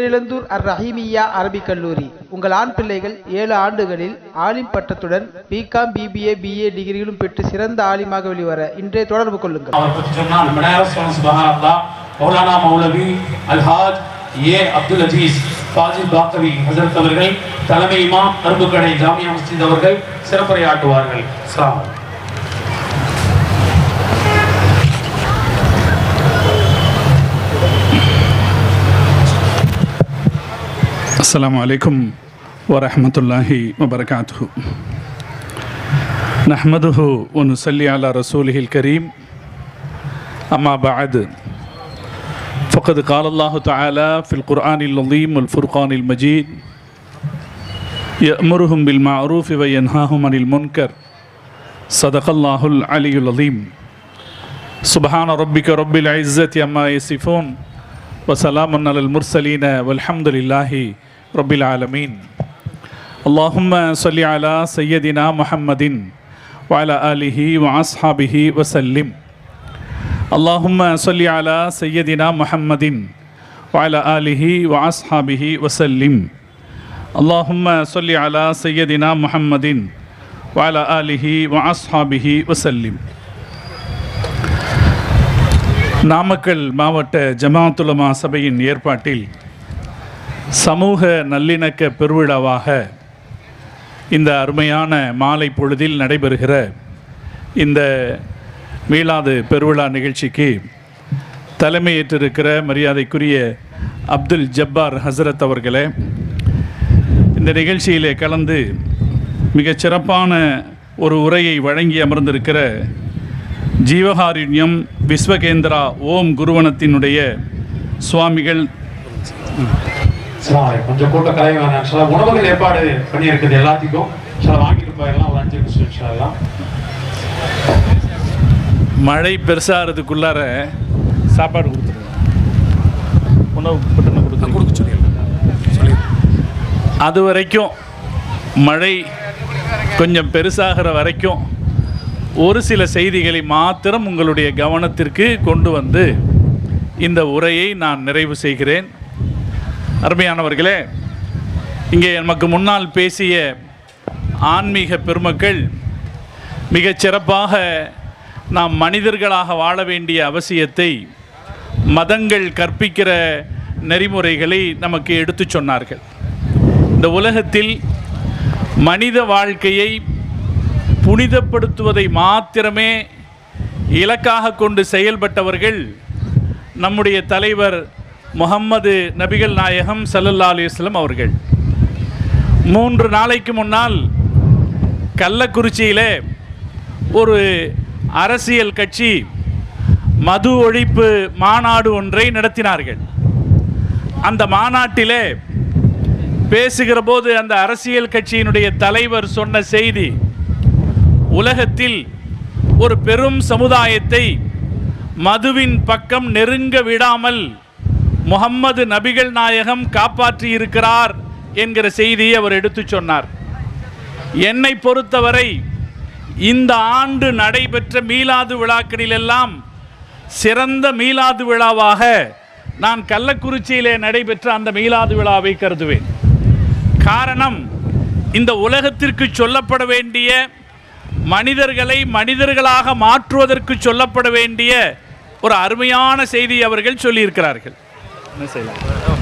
பேரிழந்தூர் அர் ரஹீமியா அரபிக் கல்லூரி. உங்கள் ஆண் பிள்ளைகள் ஏழு ஆண்டுகளில் ஆலிம் பட்டத்துடன் பிகாம் பிபிஏ பிஏ டிகிரிகளும் பெற்று சிறந்த ஆலிமாக வெளிவர இன்றைய தொடர்பு கொள்ளுங்கள். அவர் பற்றி சொன்னால் நம்ம நேரம் சொல்லணும் சுபஹான் அல்லா மௌலானா மௌலவி அல்ஹாஜ் ஏ. அப்துல் அஜீஸ் ஃபாஜில் பாக்கவி ஹசரத் அவர்கள் தலைமை இமாம் அரும்புக்கடை ஜாமியா மஸ்ஜித் அவர்கள் சிறப்புரையாற்றுவார்கள். அஸ்ஸலாமு السلام عليكم ورحمة الله وبركاته. نحمده ونصلي على رسوله الكريم. أما بعد فقد قال الله تعالى في القرآن العظيم والفرقان المجيد يأمرهم بالمعروف وينهاهم عن المنكر. صدق الله العلي العظيم. سبحان ربك رب العزة عما يصفون وسلام على المرسلين والحمد لله رب العالمين اللهم صل على سيدنا محمد وعلى آله وأصحابه وسلم اللهم صل على سيدنا محمد وعلى آله وأصحابه وسلم اللهم صل على سيدنا محمد وعلى آله وأصحابه وسلم நாமக்கல் மாவட்ட ஜமாத்துலமா சபையின் ஏற்பாட்டில் சமூக நல்லிணக்க பெருவிழாவாக இந்த அருமையான மாலை பொழுதில் நடைபெறுகிற இந்த மீளாது பெருவிழா நிகழ்ச்சிக்கு தலைமையேற்றிருக்கிற மரியாதைக்குரிய அப்துல் ஜப்பார் ஹசரத் அவர்களே இந்த நிகழ்ச்சியிலே கலந்து மிகச் சிறப்பான ஒரு உரையை வழங்கி அமர்ந்திருக்கிற ஜீவகாருண்யம் விஸ்வகேந்திரா ஓம் குருவனத்தினுடைய சுவாமிகள் அலைக்கும். கொஞ்சம் கூட்டம் கலை வேணாம் சில உணவுகள் ஏற்பாடு பண்ணியிருக்குது எல்லாத்துக்கும். சில வாங்கிட்டு போயிடலாம் ஒரு அஞ்சு நிமிஷம் இன்ஷா அல்லாஹ். மழை பெருசாகிறதுக்குள்ளார சாப்பாடு கொடுத்துருங்க. உணவு பட்டணம் கொடுத்து சொல்லி அது வரைக்கும் மழை கொஞ்சம் பெருசாகிற வரைக்கும் ஒரு சில செய்திகளை மாத்திரம் உங்களுடைய கவனத்திற்கு கொண்டு வந்து இந்த உரையை நான் நிறைவு செய்கிறேன். அருமையானவர்களே இங்கே நமக்கு முன்னால் பேசிய ஆன்மீக பெருமக்கள் மிகச் சிறப்பாக நாம் மனிதர்களாக வாழ வேண்டிய அவசியத்தை மதங்கள் கற்பிக்கிற நெறிமுறைகளை நமக்கு எடுத்துச் சொன்னார்கள். இந்த உலகத்தில் மனித வாழ்க்கையை புனிதப்படுத்துவதை மாத்திரமே இலக்காக கொண்டு செயல்பட்டவர்கள் நம்முடைய தலைவர் முகம்மது நபிகள் நாயகம் சல்லல்லா அலிஸ்லம் அவர்கள். மூன்று நாளைக்கு முன்னால் கள்ளக்குறிச்சியிலே ஒரு அரசியல் கட்சி மது ஒழிப்பு மாநாடு ஒன்றை நடத்தினார்கள். அந்த மாநாட்டிலே பேசுகிற போது அந்த அரசியல் கட்சியினுடைய தலைவர் சொன்ன செய்தி உலகத்தில் ஒரு பெரும் சமுதாயத்தை மதுவின் பக்கம் நெருங்க விடாமல் முகம்மது நபிகள் நாயகம் காப்பாற்றி இருக்கிறார் என்கிற செய்தியை அவர் எடுத்துச் சொன்னார். என்னை பொறுத்தவரை இந்த ஆண்டு நடைபெற்ற மீலாது விழாக்களிலெல்லாம் சிறந்த மீலாது விழாவாக நான் கள்ளக்குறிச்சியிலே நடைபெற்ற அந்த மீலாது விழாவை கருதுவேன். காரணம் இந்த உலகத்திற்கு சொல்லப்பட வேண்டிய மனிதர்களை மனிதர்களாக மாற்றுவதற்கு சொல்லப்பட வேண்டிய ஒரு அருமையான செய்தி அவர்கள் சொல்லியிருக்கிறார்கள். என்ன செய்யலாம்